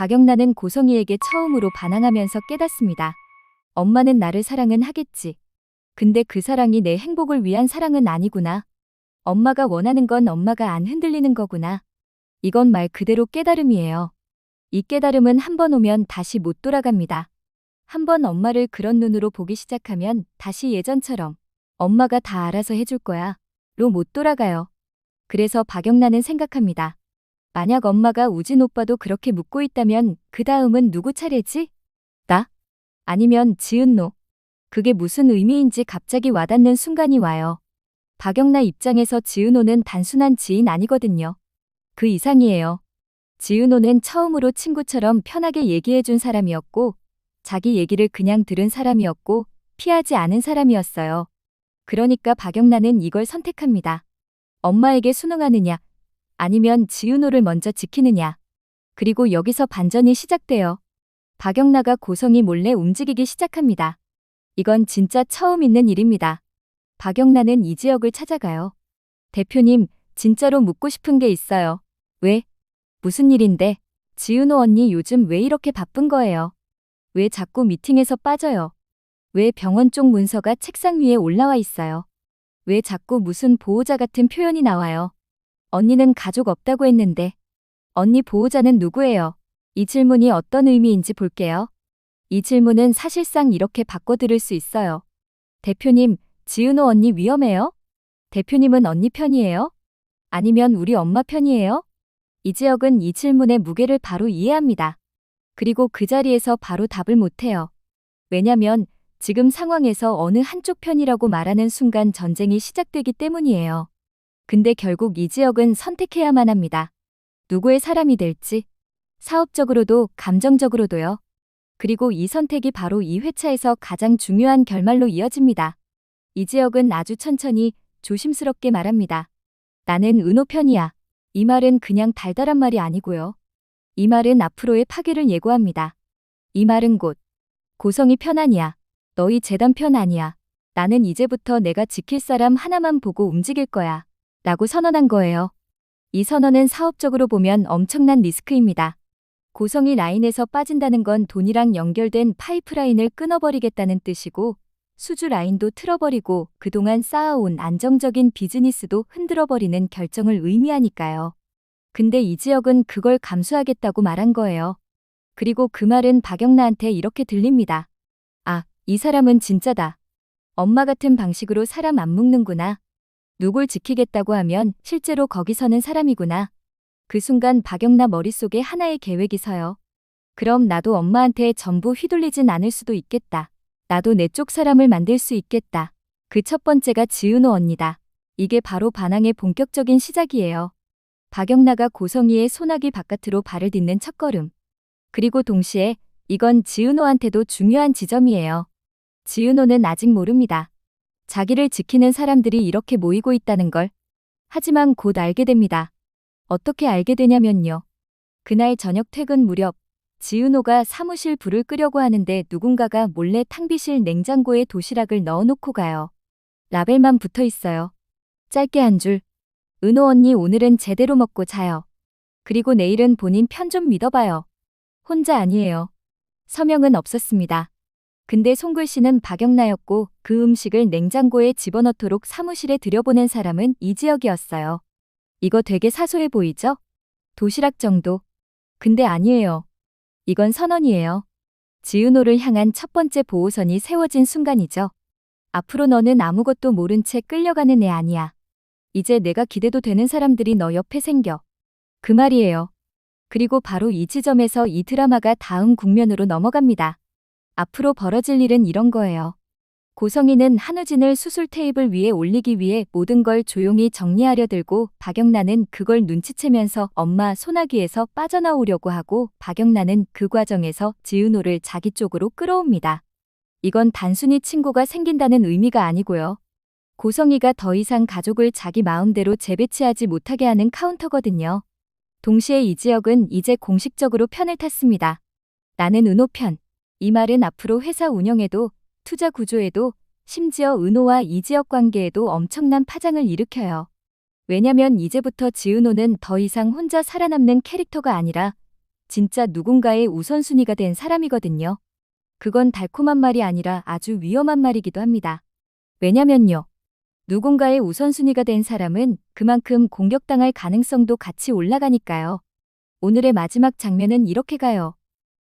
박영란은 고성이에게 처음으로 반항하면서 깨닫습니다. 엄마는 나를 사랑은 하겠지. 근데 그 사랑이 내 행복을 위한 사랑은 아니구나. 엄마가 원하는 건 엄마가 안 흔들리는 거구나. 이건 말 그대로 깨달음이에요. 이 깨달음은 한 번 오면 다시 못 돌아갑니다. 한 번 엄마를 그런 눈으로 보기 시작하면 다시 예전처럼 엄마가 다 알아서 해줄 거야. 로 못 돌아가요. 그래서 박영란은 생각합니다. 만약 엄마가 우진 오빠도 그렇게 묻고 있다면 그 다음은 누구 차례지? 나? 아니면 지은노? 그게 무슨 의미인지 갑자기 와닿는 순간이 와요. 박영나 입장에서 지은호는 단순한 지인 아니거든요. 그 이상이에요. 지은호는 처음으로 친구처럼 편하게 얘기해준 사람이었고, 자기 얘기를 그냥 들은 사람이었고, 피하지 않은 사람이었어요. 그러니까 박영란은 이걸 선택합니다. 엄마에게 순응하느냐, 아니면 지은호를 먼저 지키느냐. 그리고 여기서 반전이 시작돼요. 박영나가 고성이 몰래 움직이기 시작합니다. 이건 진짜 처음 있는 일입니다. 박영란은 이 지역을 찾아가요. 대표님, 진짜로 묻고 싶은 게 있어요. 왜? 무슨 일인데? 지은호 언니 요즘 왜 이렇게 바쁜 거예요? 왜 자꾸 미팅에서 빠져요? 왜 병원 쪽 문서가 책상 위에 올라와 있어요? 왜 자꾸 무슨 보호자 같은 표현이 나와요? 언니는 가족 없다고 했는데. 언니 보호자는 누구예요? 이 질문이 어떤 의미인지 볼게요. 이 질문은 사실상 이렇게 바꿔 들을 수 있어요. 대표님, 지은호 언니 위험해요? 대표님은 언니 편이에요? 아니면 우리 엄마 편이에요? 이 지역은 이 질문의 무게를 바로 이해합니다. 그리고 그 자리에서 바로 답을 못해요. 왜냐면 지금 상황에서 어느 한쪽 편이라고 말하는 순간 전쟁이 시작되기 때문이에요. 근데 결국 이 지역은 선택해야만 합니다. 누구의 사람이 될지. 사업적으로도 감정적으로도요. 그리고 이 선택이 바로 이 회차에서 가장 중요한 결말로 이어집니다. 이 지역은 아주 천천히 조심스럽게 말합니다. 나는 은호 편이야. 이 말은 그냥 달달한 말이 아니고요. 이 말은 앞으로의 파괴를 예고합니다. 이 말은 곧 고성이 편 아니야. 너희 재단 편 아니야. 나는 이제부터 내가 지킬 사람 하나만 보고 움직일 거야. 라고 선언한 거예요. 이 선언은 사업적으로 보면 엄청난 리스크입니다. 고성이 라인에서 빠진다는 건 돈이랑 연결된 파이프라인을 끊어버리겠다는 뜻이고 수주 라인도 틀어버리고 그동안 쌓아온 안정적인 비즈니스도 흔들어버리는 결정을 의미하니까요. 근데 이 지역은 그걸 감수하겠다고 말한 거예요. 그리고 그 말은 박영나한테 이렇게 들립니다. 아, 이 사람은 진짜다. 엄마 같은 방식으로 사람 안 묶는구나. 누굴 지키겠다고 하면 실제로 거기 서는 사람이구나. 그 순간 박영나 머릿속에 하나의 계획이 서요. 그럼 나도 엄마한테 전부 휘둘리진 않을 수도 있겠다. 나도 내 쪽 사람을 만들 수 있겠다. 그 첫 번째가 지은호 언니다. 이게 바로 반항의 본격적인 시작이에요. 박영나가 고성이의 소나기 바깥으로 발을 딛는 첫걸음. 그리고 동시에 이건 지은호한테도 중요한 지점이에요. 지은호는 아직 모릅니다. 자기를 지키는 사람들이 이렇게 모이고 있다는 걸. 하지만 곧 알게 됩니다. 어떻게 알게 되냐면요. 그날 저녁 퇴근 무렵 지은호가 사무실 불을 끄려고 하는데 누군가가 몰래 탕비실 냉장고에 도시락을 넣어놓고 가요. 라벨만 붙어 있어요. 짧게 한 줄. 은호 언니 오늘은 제대로 먹고 자요. 그리고 내일은 본인 편 좀 믿어봐요. 혼자 아니에요. 서명은 없었습니다. 근데 손글씨는 박영나였고 그 음식을 냉장고에 집어넣도록 사무실에 들여보낸 사람은 이 지역이었어요. 이거 되게 사소해 보이죠? 도시락 정도. 근데 아니에요. 이건 선언이에요. 지은호를 향한 첫 번째 보호선이 세워진 순간이죠. 앞으로 너는 아무것도 모른 채 끌려가는 애 아니야. 이제 내가 기대도 되는 사람들이 너 옆에 생겨. 그 말이에요. 그리고 바로 이 지점에서 이 드라마가 다음 국면으로 넘어갑니다. 앞으로 벌어질 일은 이런 거예요. 고성이는 한우진을 수술 테이블 위에 올리기 위해 모든 걸 조용히 정리하려 들고 박영란은 그걸 눈치채면서 엄마 소나기에서 빠져나오려고 하고 박영란은 그 과정에서 지은호를 자기 쪽으로 끌어옵니다. 이건 단순히 친구가 생긴다는 의미가 아니고요. 고성이가 더 이상 가족을 자기 마음대로 재배치하지 못하게 하는 카운터거든요. 동시에 이 지역은 이제 공식적으로 편을 탔습니다. 나는 은호 편. 이 말은 앞으로 회사 운영에도 투자 구조에도 심지어 은호와 이지역 관계에도 엄청난 파장을 일으켜요. 왜냐면 이제부터 지은호는 더 이상 혼자 살아남는 캐릭터가 아니라 진짜 누군가의 우선순위가 된 사람이거든요. 그건 달콤한 말이 아니라 아주 위험한 말이기도 합니다. 왜냐면요. 누군가의 우선순위가 된 사람은 그만큼 공격당할 가능성도 같이 올라가니까요. 오늘의 마지막 장면은 이렇게 가요.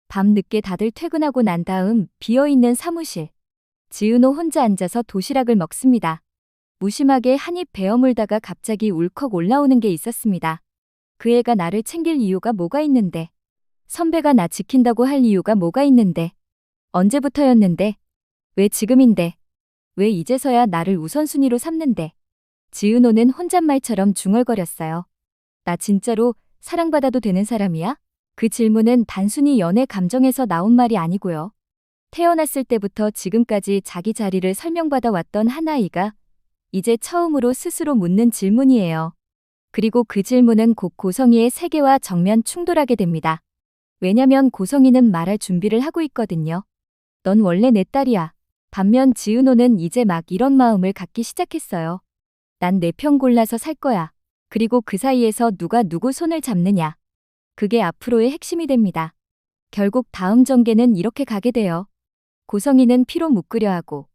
밤 늦게 다들 퇴근하고 난 다음 비어있는 사무실. 지은호 혼자 앉아서 도시락을 먹습니다. 무심하게 한 입 베어 물다가 갑자기 울컥 올라오는 게 있었습니다. 그 애가 나를 챙길 이유가 뭐가 있는데. 선배가 나 지킨다고 할 이유가 뭐가 있는데. 언제부터였는데. 왜 지금인데. 왜 이제서야 나를 우선순위로 삼는데. 지은호는 혼잣말처럼 중얼거렸어요. 나 진짜로 사랑받아도 되는 사람이야? 그 질문은 단순히 연애 감정에서 나온 말이 아니고요. 태어났을 때부터 지금까지 자기 자리를 설명받아 왔던 한 아이가 이제 처음으로 스스로 묻는 질문이에요. 그리고 그 질문은 곧 고성이의 세계와 정면 충돌하게 됩니다. 왜냐면 고성이는 말할 준비를 하고 있거든요. 넌 원래 내 딸이야. 반면 지은호는 이제 막 이런 마음을 갖기 시작했어요. 난 내 편 골라서 살 거야. 그리고 그 사이에서 누가 누구 손을 잡느냐. 그게 앞으로의 핵심이 됩니다. 결국 다음 전개는 이렇게 가게 돼요. 고성이는 피로 묶으려 하고,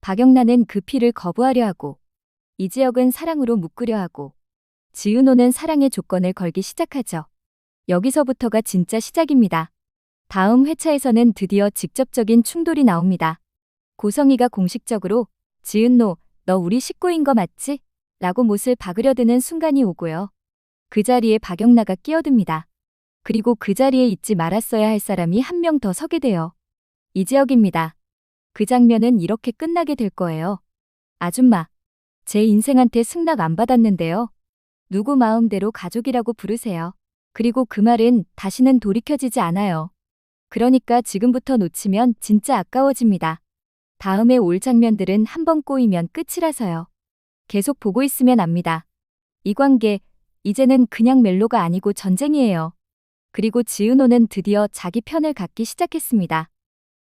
박영란은 그 피를 거부하려 하고, 이지혁은 사랑으로 묶으려 하고, 지은호는 사랑의 조건을 걸기 시작하죠. 여기서부터가 진짜 시작입니다. 다음 회차에서는 드디어 직접적인 충돌이 나옵니다. 고성이가 공식적으로 지은노, 너 우리 식구인 거 맞지? 라고 못을 박으려 드는 순간이 오고요. 그 자리에 박영나가 끼어듭니다. 그리고 그 자리에 있지 말았어야 할 사람이 한 명 더 서게 돼요. 이지혁입니다. 그 장면은 이렇게 끝나게 될 거예요. 아줌마, 제 인생한테 승낙 안 받았는데요. 누구 마음대로 가족이라고 부르세요. 그리고 그 말은 다시는 돌이켜지지 않아요. 그러니까 지금부터 놓치면 진짜 아까워집니다. 다음에 올 장면들은 한 번 꼬이면 끝이라서요. 계속 보고 있으면 압니다. 이 관계, 이제는 그냥 멜로가 아니고 전쟁이에요. 그리고 지은호는 드디어 자기 편을 갖기 시작했습니다.